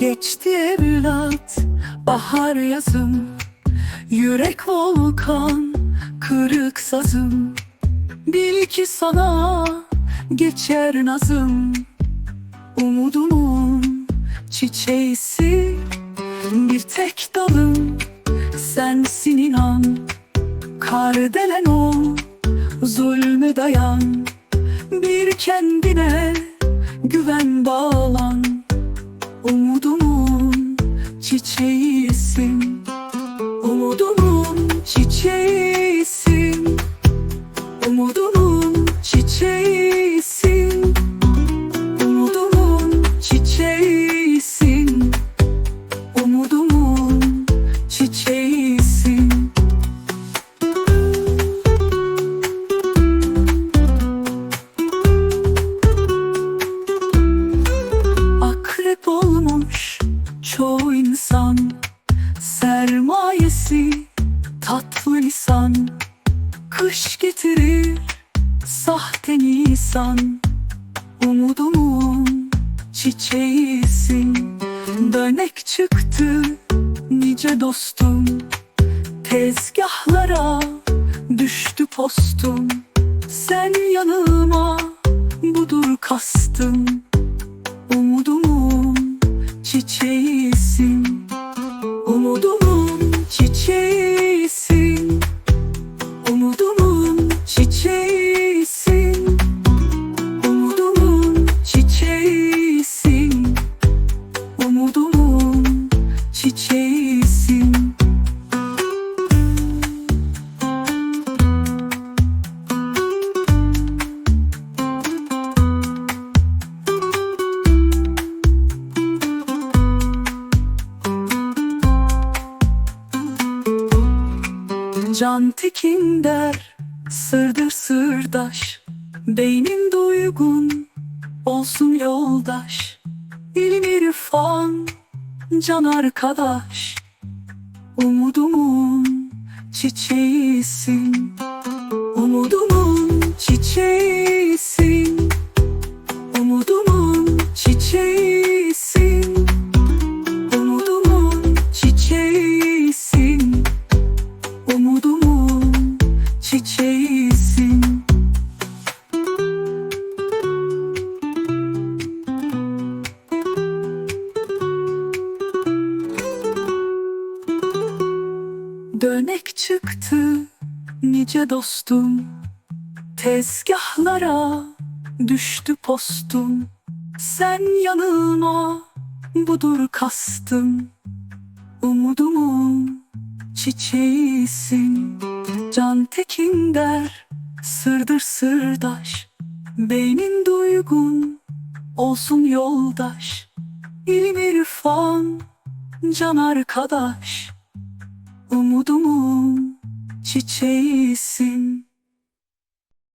Geçti evlat bahar yazım. Yürek volkan kırık sazım. Bil ki sana geçer nazım. Umudumun çiçeğisi Bir tek dalım. Sensin inan Kardelen ol zulmü dayan. Bir kendine güven bağlan çiçeğisin. Umudumun çiçeğisin. Umudumun çiçeğisin lisan Kış getirir sahte nisan. Umudumun çiçeğisin Dönek çıktı nice dostum. Tezgahlara düştü postum Sen yanıma Umudumun çiçeğisin. Can tekin der Sırdır sırdaş. Beynin duygun Olsun yoldaş İlim irfan Can arkadaş. Umudumun çiçeğisin Dönek çıktı nice dostum. Tezgahlara düştü postum. Sen yanıma budur kastım. Umudumun çiçeğisin. Can tekin der Sırdır sırdaş. Beynin duygun Olsun yoldaş. İlim irfan Can arkadaş Umudumun çiçeğisin